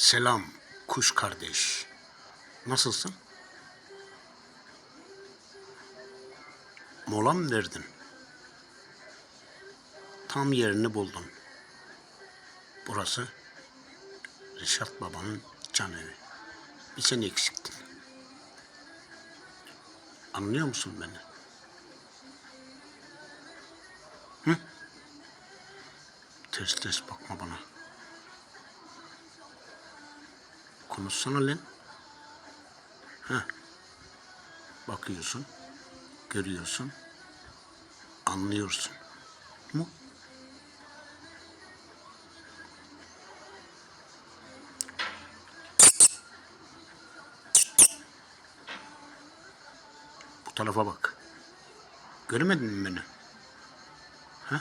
Selam kuş kardeş. Nasılsın? Mola mı verdin? Tam yerini buldun. Burası Reşat Baba'nın can evi. Bir sen eksiktin. Anlıyor musun beni? Hı? Ters ters bakma bana. Konuşsana lan. Heh. Bakıyorsun, görüyorsun, anlıyorsun. Mu? Bu tarafa bak. Görmedin mi beni? Ha?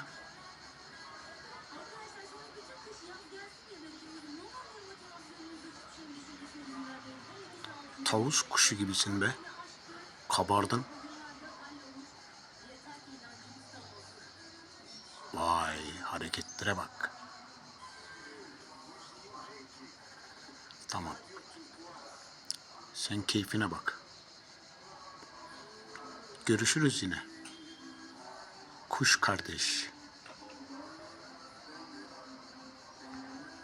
Tavus kuşu gibisin be. Kabardın. Vay hareketlere bak. Tamam. Sen keyfine bak. Görüşürüz yine. Kuş kardeş.